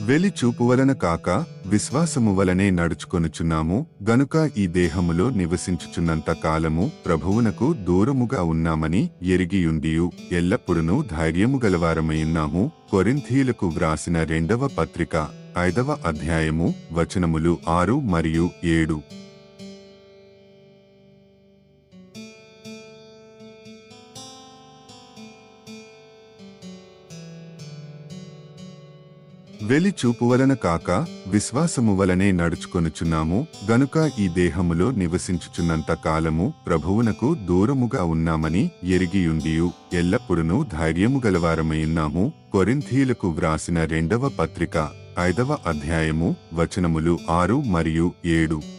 వెలి చూపు వలన కాక విశ్వాసము వలనే నడుచుకొనుచున్నాము. గనుక ఈ దేహములో నివసించుచున్నంత కాలము ప్రభువునకు దూరముగా ఉన్నామని ఎరిగియుండియు. ఎల్లప్పుడూ ధైర్యము గలవారమైయున్నాము కొరింథీలకు వ్రాసిన రెండవ పత్రిక ఐదవ అధ్యాయము వచనములు ఆరు మరియు ఏడు. వెలి చూపు వలన కాక విశ్వాసము వలనే నడుచుకొనుచున్నాము. గనుక ఈ దేహములో నివసించుచున్నంత కాలము ప్రభువునకు దూరముగా ఉన్నామని ఎరిగియుండియు. ఎల్లప్పుడూ ధైర్యము గలవారమైయున్నాము కొరింథీలకు వ్రాసిన రెండవ పత్రిక ఐదవ అధ్యాయము వచనములు ఆరు మరియు ఏడు.